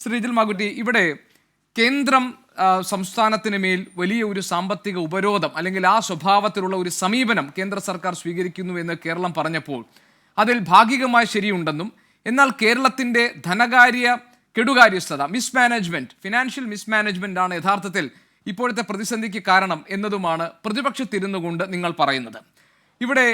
ശ്രീജിൽ മാകുട്ടി ഇവിടെ കേന്ദ്രം സംസ്ഥാനത്തിന് മേൽ വലിയ ഒരു സാമ്പത്തിക ഉപരോധം അല്ലെങ്കിൽ ആ സ്വഭാവത്തിലുള്ള ഒരു സമീപനം കേന്ദ്ര സർക്കാർ സ്വീകരിക്കുന്നു എന്ന് കേരളം പറഞ്ഞപ്പോൾ അതിൽ ഭാഗികമായി ശരിയുണ്ടെന്നും എന്നാൽ കേരളത്തിന്റെ ധനകാര്യ കെടുകാര്യസ്ഥത മിസ്മാനേജ്മെന്റ് ഫിനാൻഷ്യൽ മിസ്മാനേജ്മെന്റ് ആണ് യഥാർത്ഥത്തിൽ ഇപ്പോഴത്തെ പ്രതിസന്ധിക്ക് കാരണം എന്നതുമാണ് പ്രതിപക്ഷത്തിരുന്നുകൊണ്ട് നിങ്ങൾ പറയുന്നത്. ഇവിടെ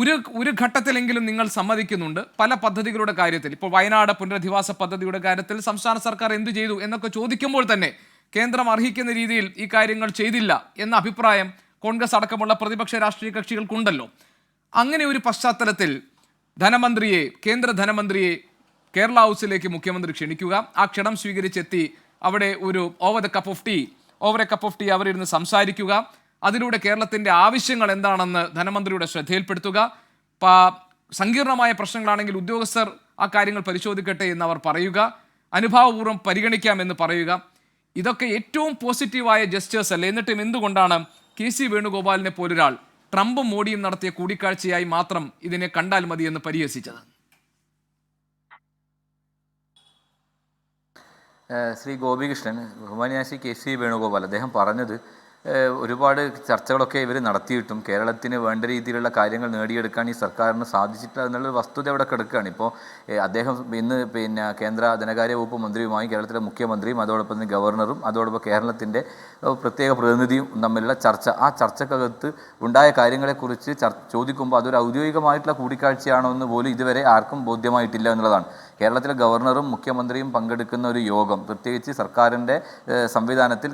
ഒരു ഒരു ഘട്ടത്തിലെങ്കിലും നിങ്ങൾ സമ്മതിക്കുന്നുണ്ട് പല പദ്ധതികളുടെ കാര്യത്തിൽ. ഇപ്പോൾ വയനാട് പുനരധിവാസ പദ്ധതിയുടെ കാര്യത്തിൽ സംസ്ഥാന സർക്കാർ എന്തു ചെയ്തു എന്നൊക്കെ ചോദിക്കുമ്പോൾ തന്നെ കേന്ദ്രം അർഹിക്കുന്ന രീതിയിൽ ഈ കാര്യങ്ങൾ ചെയ്തില്ല എന്ന അഭിപ്രായം കോൺഗ്രസ് അടക്കമുള്ള പ്രതിപക്ഷ രാഷ്ട്രീയ കക്ഷികൾക്കുണ്ടല്ലോ. അങ്ങനെ ഒരു പശ്ചാത്തലത്തിൽ ധനമന്ത്രിയെ കേന്ദ്ര ധനമന്ത്രിയെ കേരള ഹൗസിലേക്ക് മുഖ്യമന്ത്രി ക്ഷണിക്കുക. ആ ക്ഷണം സ്വീകരിച്ചെത്തി അവിടെ ഒരു over the cup of tea over a cup of tea അവരിരുന്ന് സംസാരിക്കുക. അതിലൂടെ കേരളത്തിന്റെ ആവശ്യങ്ങൾ എന്താണെന്ന് ധനമന്ത്രിയുടെ ശ്രദ്ധയിൽപ്പെടുത്തുക. സങ്കീർണമായ പ്രശ്നങ്ങളാണെങ്കിൽ ഉദ്യോഗസ്ഥർ ആ കാര്യങ്ങൾ പരിശോധിക്കട്ടെ എന്ന് അവർ പറയുക. അനുഭാവപൂർവം പരിഗണിക്കാമെന്ന് പറയുക. ഇതൊക്കെ ഏറ്റവും പോസിറ്റീവായ ജസ്റ്റേഴ്സ് അല്ലേ? എന്നിട്ടും എന്തുകൊണ്ടാണ് കെ സി വേണുഗോപാലിനെ പോലൊരാൾ ട്രംപും മോഡിയും നടത്തിയ കൂടിക്കാഴ്ചയായി മാത്രം ഇതിനെ കണ്ടാൽ മതി എന്ന് പരിഹസിച്ചത്? ശ്രീ ഗോപികൃഷ്ണൻ ബഹുമാനിയാശി കെ സി വേണുഗോപാൽ അദ്ദേഹം പറഞ്ഞത് ഒരുപാട് ചർച്ചകളൊക്കെ ഇവർ നടത്തിയിട്ടും കേരളത്തിന് വേണ്ട രീതിയിലുള്ള കാര്യങ്ങൾ നേടിയെടുക്കാൻ ഈ സർക്കാരിന് സാധിച്ചിട്ടില്ല എന്നുള്ള വസ്തുത അവിടെ കിടക്കുകയാണ്. ഇപ്പോൾ അദ്ദേഹം ഇന്ന് പിന്നെ കേന്ദ്ര ധനകാര്യ വകുപ്പ് മന്ത്രിയുമായി കേരളത്തിലെ മുഖ്യമന്ത്രിയും അതോടൊപ്പം തന്നെ ഗവർണറും അതോടൊപ്പം കേരളത്തിന്റെ പ്രത്യേക പ്രതിനിധിയും തമ്മിലുള്ള ചർച്ച. ആ ചർച്ചക്കകത്ത് ഉണ്ടായ കാര്യങ്ങളെക്കുറിച്ച് ചോദിക്കുമ്പോൾ അതൊരു ഔദ്യോഗികമായിട്ടുള്ള കൂടിക്കാഴ്ചയാണോ എന്ന് പോലും ഇതുവരെ ആർക്കും ബോധ്യമായിട്ടില്ല എന്നുള്ളതാണ്. കേരളത്തിലെ ഗവർണറും മുഖ്യമന്ത്രിയും പങ്കെടുക്കുന്ന ഒരു യോഗം പ്രത്യേകിച്ച് സർക്കാരിന്റെ സംവിധാനത്തിൽ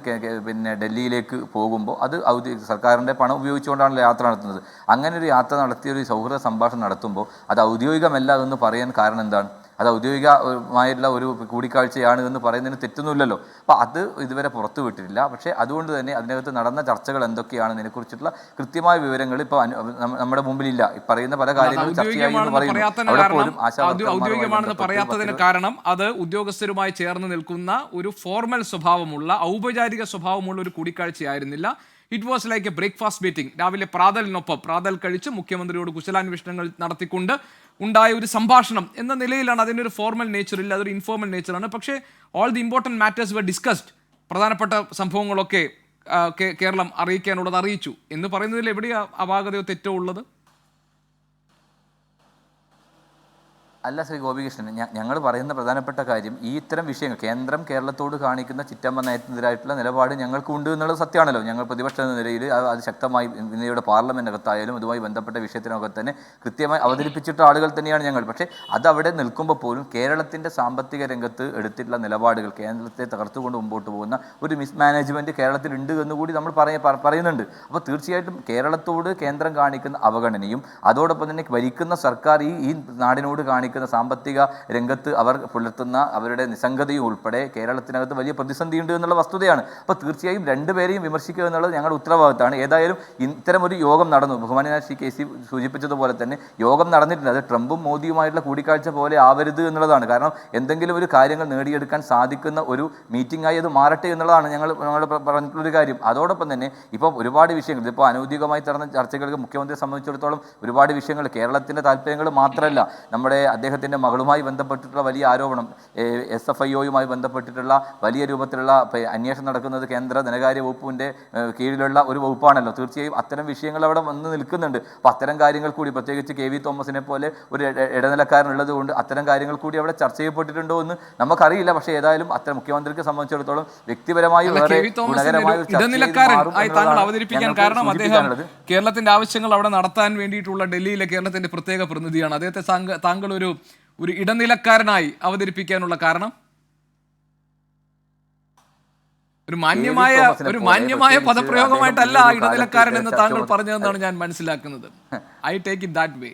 പിന്നെ ഡൽഹിയിലേക്ക് പോകുമ്പോൾ അത് ഔദ്യോഗിക സർക്കാരിന്റെ പണം ഉപയോഗിച്ചുകൊണ്ടാണല്ലോ യാത്ര നടത്തുന്നത്. അങ്ങനെ ഒരു യാത്ര നടത്തിയ ഒരു സൗഹൃദ സംഭാഷണം നടത്തുമ്പോൾ അത് ഔദ്യോഗികമല്ല എന്ന് പറയാൻ കാരണം എന്താണ്? അത് ഔദ്യോഗികമായിട്ടുള്ള ഒരു കൂടിക്കാഴ്ചയാണ് എന്ന് പറയുന്നതിന് തെറ്റൊന്നുമില്ലല്ലോ. അപ്പോൾ അത് ഇതുവരെ പുറത്തു വിട്ടിട്ടില്ല. പക്ഷേ അതുകൊണ്ട് തന്നെ അതിനകത്ത് നടന്ന ചർച്ചകൾ എന്തൊക്കെയാണ് കുറിച്ചിട്ടുള്ള കൃത്യമായ വിവരങ്ങൾ ഇപ്പോൾ നമ്മുടെ മുമ്പിലില്ല. പറയുന്ന പല കാര്യങ്ങളും ചർച്ചയായി പറയുന്നു. ഔദ്യോഗികമാണെന്ന് പറയാത്തതിന് കാരണം അത് ഉദ്യോഗസ്ഥരുമായി ചേർന്ന് നിൽക്കുന്ന ഒരു ഫോർമൽ സ്വഭാവമുള്ള ഔപചാരിക സ്വഭാവമുള്ള ഒരു കൂടിക്കാഴ്ചയായിരുന്നില്ല. It was like a breakfast meeting രാവിലെ പ്രാതലിനൊപ്പം പ്രാതൽ കഴിച്ച് മുഖ്യമന്ത്രിയോട് കുശലാന്വേഷണങ്ങൾ നടത്തിക്കൊണ്ട് ഉണ്ടായ ഒരു സംഭാഷണം എന്ന നിലയിലാണ് അതിന്റെ ഒരു ഫോർമൽ നേച്ചർ ഇല്ല അതൊരു ഇൻഫോർമൽ നേച്ചറാണ് പക്ഷേ all the important matters were discussed പ്രധാനപ്പെട്ട സംഭവങ്ങളൊക്കെ കേരളം അറിയിക്കാനുള്ളത് അറിയിച്ചു. എന്ന് പറയുന്നതിൽ എവിടെയാണ് അപാകതയോ തെറ്റോ ഉള്ളത്? അല്ല ശ്രീ ഗോപികൃഷ്ണൻ ഞങ്ങൾ പറയുന്ന പ്രധാനപ്പെട്ട കാര്യം ഈ ഇത്തരം വിഷയങ്ങൾ കേന്ദ്രം കേരളത്തോട് കാണിക്കുന്ന ചിറ്റമ്മ നയത്തിനെതിരായിട്ടുള്ള നിലപാട് ഞങ്ങൾക്കുണ്ട് എന്നുള്ളത് സത്യമാണല്ലോ ഞങ്ങൾ പ്രതിപക്ഷ എന്ന നിലയിൽ അത് ശക്തമായി ഇന്ത്യയുടെ പാർലമെന്റിനകത്തായാലും അതുമായി ബന്ധപ്പെട്ട വിഷയത്തിനകത്ത് തന്നെ കൃത്യമായി അവതരിപ്പിച്ചിട്ട ആളുകൾ തന്നെയാണ് ഞങ്ങൾ. പക്ഷേ അത് അവിടെ നിൽക്കുമ്പോൾ പോലും കേരളത്തിന്റെ സാമ്പത്തിക രംഗത്ത് എടുത്തിട്ടുള്ള നിലപാടുകൾ കേന്ദ്രത്തെ തകർത്തുകൊണ്ട് മുമ്പോട്ട് പോകുന്ന ഒരു മിസ്മാനേജ്മെന്റ് കേരളത്തിലുണ്ട് എന്നുകൂടി നമ്മൾ പറയ പറയുന്നുണ്ട്. അപ്പോൾ തീർച്ചയായിട്ടും കേരളത്തോട് കേന്ദ്രം കാണിക്കുന്ന അവഗണനയും അതോടൊപ്പം തന്നെ ഭരിക്കുന്ന സർക്കാർ ഈ ഈ നാടിനോട് കാണിക്കുന്ന സാമ്പത്തിക രംഗത്ത് അവർ പുലർത്തുന്ന അവരുടെ നിസ്സംഗതയും ഉൾപ്പെടെ കേരളത്തിനകത്ത് വലിയ പ്രതിസന്ധിയുണ്ട് എന്നുള്ള വസ്തുതയാണ്. അപ്പോൾ തീർച്ചയായും രണ്ടുപേരെയും വിമർശിക്കുക എന്നുള്ളത് ഞങ്ങളുടെ ഉത്തരവാദിത്തമാണ്. ഏതായാലും ഇത്തരമൊരു യോഗം നടന്നു. ബഹുമാനായ ശ്രീ കെ സി സൂചിപ്പിച്ചതുപോലെ തന്നെ യോഗം നടന്നിട്ടുണ്ട് അത് ട്രംപും മോദിയുമായിട്ടുള്ള കൂടിക്കാഴ്ച പോലെ ആവരുത് എന്നുള്ളതാണ്. കാരണം എന്തെങ്കിലും ഒരു കാര്യങ്ങൾ നേടിയെടുക്കാൻ സാധിക്കുന്ന ഒരു മീറ്റിംഗ് ആയി അത് മാറട്ടെ എന്നുള്ളതാണ് ഞങ്ങൾ ഞങ്ങൾ പറഞ്ഞിട്ടുള്ളൊരു കാര്യം. അതോടൊപ്പം തന്നെ ഇപ്പോൾ ഒരുപാട് വിഷയങ്ങൾ ഇതിപ്പോൾ അനൗദ്യോഗികമായി നടന്ന ചർച്ചകൾക്ക് മുഖ്യമന്ത്രിയെ സംബന്ധിച്ചിടത്തോളം ഒരുപാട് വിഷയങ്ങൾ കേരളത്തിന്റെ താല്പര്യങ്ങൾ മാത്രമല്ല. നമ്മുടെ അദ്ദേഹത്തിന്റെ മകളുമായി ബന്ധപ്പെട്ടിട്ടുള്ള വലിയ ആരോപണം എസ് എഫ് ഐ ഒയുമായി ബന്ധപ്പെട്ടിട്ടുള്ള വലിയ രൂപത്തിലുള്ള അന്വേഷണം നടക്കുന്നത് കേന്ദ്ര ധനകാര്യ വകുപ്പിന്റെ കീഴിലുള്ള ഒരു വകുപ്പാണല്ലോ. തീർച്ചയായും അത്തരം വിഷയങ്ങൾ അവിടെ വന്ന് നിൽക്കുന്നുണ്ട്. അപ്പോൾ അത്തരം കാര്യങ്ങൾ കൂടി പ്രത്യേകിച്ച് കെ വി തോമസിനെ പോലെ ഒരു ഇട- ഇടനിലക്കാരനുള്ളത് കൊണ്ട് അത്തരം കാര്യങ്ങൾ കൂടി അവിടെ ചർച്ച ചെയ്യപ്പെട്ടിട്ടുണ്ടോ എന്ന് നമുക്കറിയില്ല. പക്ഷേ ഏതായാലും അത്തരം മുഖ്യമന്ത്രിക്ക് സംബന്ധിച്ചിടത്തോളം വ്യക്തിപരമായി വേറെ ഗുണകരമായ താങ്കൾ അവതരിപ്പിക്കാൻ കാരണം അദ്ദേഹം കേരളത്തിന്റെ ആവശ്യങ്ങൾ അവിടെ നടത്താൻ വേണ്ടിയിട്ടുള്ള ഡൽഹിയിലെ കേരളത്തിന്റെ പ്രത്യേക പ്രതിനിധിയാണ്. അദ്ദേഹത്തെ താങ്കൾ ഒരു ഒരു ഇടനിലക്കാരനായി അവതരിപ്പിക്കാനുള്ള കാരണം? ഒരു മാന്യമായ ഒരു മാന്യമായ പദപ്രയോഗമായിട്ടല്ല ഇടനിലക്കാരൻ എന്ന് താങ്കൾ പറഞ്ഞതെന്നാണ് ഞാൻ മനസ്സിലാക്കുന്നത്. I take it that way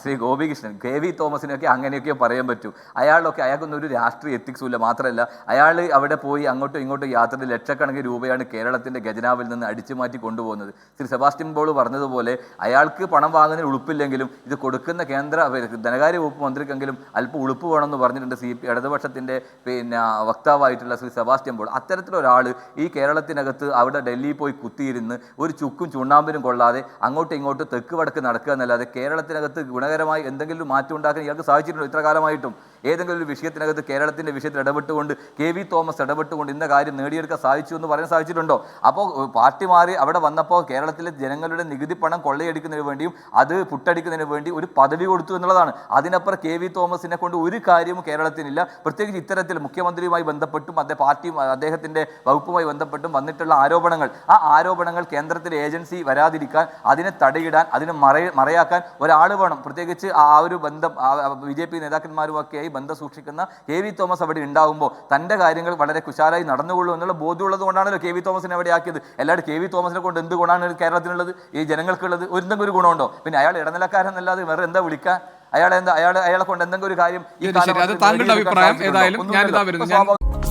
Shri Gopikrishnan K V തോമസിനൊക്കെ അങ്ങനെയൊക്കെ പറയാൻ പറ്റൂ. അയാളൊക്കെ അയാൾക്കൊന്നും ഒരു രാഷ്ട്രീയ എത്തിക്സും ഇല്ല. മാത്രമല്ല അയാൾ അവിടെ പോയി അങ്ങോട്ടും ഇങ്ങോട്ടും യാത്രയിൽ ലക്ഷക്കണക്കിന് രൂപയാണ് കേരളത്തിന്റെ ഖജനാവിൽ നിന്ന് അടിച്ചു മാറ്റി കൊണ്ടുപോകുന്നത്. ശ്രീ സെബാസ്റ്റ്യൻ ബോൾ പറഞ്ഞതുപോലെ അയാൾക്ക് പണം വാങ്ങുന്നതിന് ഉളുപ്പില്ലെങ്കിലും ഇത് കൊടുക്കുന്ന കേന്ദ്ര ധനകാര്യ വകുപ്പ് മന്ത്രിക്കെങ്കിലും അല്പം ഉളുപ്പ് വേണമെന്ന് പറഞ്ഞിട്ടുണ്ട് സി പി ഇടതുപക്ഷത്തിന്റെ പിന്നെ വക്താവായിട്ടുള്ള ശ്രീ സെബാസ്റ്റ്യൻ ബോൾ അത്തരത്തിലൊരാൾ ഈ കേരളത്തിനകത്ത് അവിടെ ഡൽഹിയിൽ പോയി കുത്തിയിരുന്ന് ഒരു ചുക്കും ചുണ്ണാമ്പിനും കൊള്ളാതെ അങ്ങോട്ടും ഇങ്ങോട്ടും തെക്ക് വടക്ക് നടക്കുക എന്നല്ലാതെ കേരളത്തിനകത്ത് ഗുണകരമായി എന്തെങ്കിലും മാറ്റം ഉണ്ടാക്കാൻ ഇയാൾക്ക് സാധിച്ചിട്ടുണ്ടോ? ഇത്ര കാലമായിട്ടും. ഏതെങ്കിലും ഒരു വിഷയത്തിനകത്ത് കേരളത്തിന്റെ വിഷയത്തിൽ ഇടപെട്ടുകൊണ്ട് കെ വി തോമസ് ഇടപെട്ടുകൊണ്ട് ഇന്ന കാര്യം നേടിയെടുക്കാൻ സാധിച്ചു എന്ന് പറയാൻ സാധിച്ചിട്ടുണ്ടോ? അപ്പോൾ പാർട്ടി മാറി അവിടെ വന്നപ്പോൾ കേരളത്തിലെ ജനങ്ങളുടെ നികുതി പണം കൊള്ളയടിക്കുന്നതിന് വേണ്ടിയും അത് പുട്ടടിക്കുന്നതിന് വേണ്ടി ഒരു പദവി കൊടുത്തു എന്നുള്ളതാണ്. അതിനപ്പുറം കെ വി തോമസിനെ കൊണ്ട് ഒരു കാര്യവും കേരളത്തിനില്ല. പ്രത്യേകിച്ച് ഇത്തരത്തിൽ മുഖ്യമന്ത്രിയുമായി ബന്ധപ്പെട്ടും അദ്ദേഹം പാർട്ടിയും അദ്ദേഹത്തിന്റെ വകുപ്പുമായി ബന്ധപ്പെട്ടും വന്നിട്ടുള്ള ആരോപണങ്ങൾ. ആ ആരോപണങ്ങൾ കേന്ദ്രത്തിലെ ഏജൻസി വരാതിരിക്കാൻ അതിനെ തടയിടാൻ അതിനെ മറ മറയാക്കാൻ ഒരാൾ വേണം. പ്രത്യേകിച്ച് ആ ഒരു ബന്ധം ബി ജെ പി നേതാക്കന്മാരുമൊക്കെയായി ബന്ധം സൂക്ഷിക്കുന്ന കെ വി തോമസ് അവിടെ ഉണ്ടാകുമ്പോൾ തന്റെ കാര്യങ്ങൾ വളരെ കുശാലായി നടന്നുകൊള്ളൂ എന്നുള്ള ബോധ്യമുള്ളത് കൊണ്ടാണല്ലോ കെ വി തോമസിനെ അവിടെ ആക്കിയത് എല്ലാവരും കെ വി തോമസിനെ കൊണ്ട് എന്ത് ഗുണമാണ് കേരളത്തിനുള്ളത് ഈ ജനങ്ങൾക്കുള്ളത് ഒരു എന്തെങ്കിലും ഒരു ഗുണമുണ്ടോ പിന്നെ അയാൾ ഇടനിലക്കാരെന്നല്ലാതെ വേറെ എന്താ വിളിക്കാൻ അയാളെ എന്താ അയാളെ അയാളെ കൊണ്ട് എന്തെങ്കിലും ഒരു കാര്യം ഈ താങ്കളുടെ അഭിപ്രായം? ഏതായാലും ഞാൻ ഇതാ വരുന്നു.